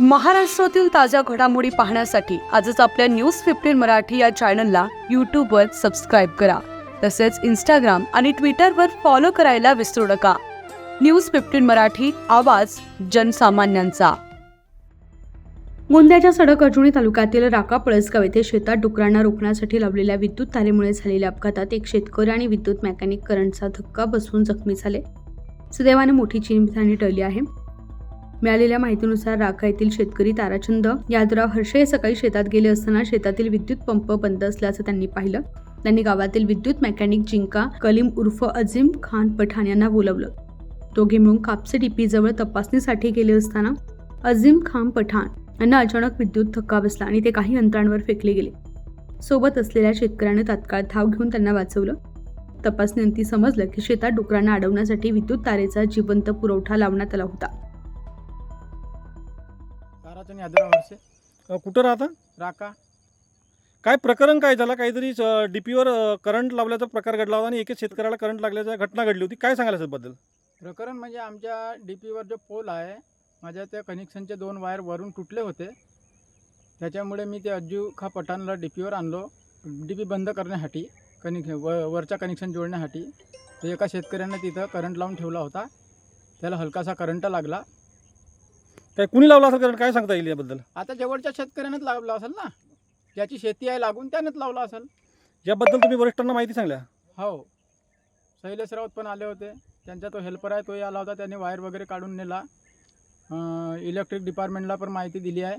महाराष्ट्रातील ताज्या घडामोडी पाहण्यासाठी आजच आपल्या न्यूज फिफ्टीन मराठी या चॅनलला यूट्यूबवर सबस्क्राईब करा. तसेच इंस्टाग्राम आणि ट्विटरवर फॉलो करायला विसरू नका. न्यूज फिफ्टीन मराठी आवाज जनसामान्यांचा. गोंद्याच्या सडक अजुनी तालुक्यातील राका पळसगाव येथे शेतात डुकरांना रोखण्यासाठी लावलेल्या विद्युत तारेमुळे झालेल्या अपघातात एक शेतकरी आणि विद्युत मेकॅनिक करंटचा धक्का बसवून जखमी झाले. सुदैवाने मोठी चिंताने टळली आहे. मिळालेल्या माहितीनुसार राखा येथील शेतकरी ताराचंद यादवराव हर्षे हे सकाळी शेतात गेले असताना शेतातील विद्युत पंप बंद असल्याचं त्यांनी पाहिलं. त्यांनी गावातील विद्युत मेकॅनिक जिंका कलीम उर्फ अझीम खान पठाण यांना बोलवलं. दोघे मिळून कापसे डीपी जवळ तपासणीसाठी गेले असताना अजिम खान पठाण यांना अचानक विद्युत धक्का बसला आणि ते काही अंतरांवर फेकले गेले. सोबत असलेल्या शेतकऱ्याने तात्काळ धाव घेऊन त्यांना वाचवलं. तपासणीअंती समजलं की शेतात डुकरांना अडवण्यासाठी विद्युत तारेचा जिवंत पुरवठा लावण्यात आला होता. वर्षे. अ, कुठं राहता? राका. काय प्रकरण काय झालं? काहीतरी डीपीवर करंट लावल्याचा प्रकार घडला होता आणि एका शेतकऱ्याला करंट लागल्याची घटना घडली होती. काय सांगाल त्याबद्दल प्रकरण म्हणजे आमच्या डी पीवर जो पोल आहे माझ्या त्या कनेक्शनचे दोन वायर वरून तुटले होते. त्याच्यामुळे मी ते अज्जू खा पठाणला डी पीवर आणलो. डी पी बंद करण्यासाठी कनेक्श व वरचा कनेक्शन जोडण्यासाठी. तर एका शेतकऱ्यानं तिथं करंट लावून ठेवला होता. त्याला हलकासा करंट लागला. काय कुणी लावला असेल करंट काय सांगता येईल याबद्दल? आता जवळच्या शेतकऱ्यानंच लावला असेल ना? ज्याची शेती आहे लागून त्यानंच लावला असेल. याबद्दल तुम्ही वरिष्ठांना माहिती सांगल्या? हो. शैलेश राऊत पण आले होते. त्यांचा तो हेल्पर आहे तोही आला होता. त्याने वायर वगैरे काढून नेला. इलेक्ट्रिक डिपार्टमेंटला पण माहिती दिली आहे.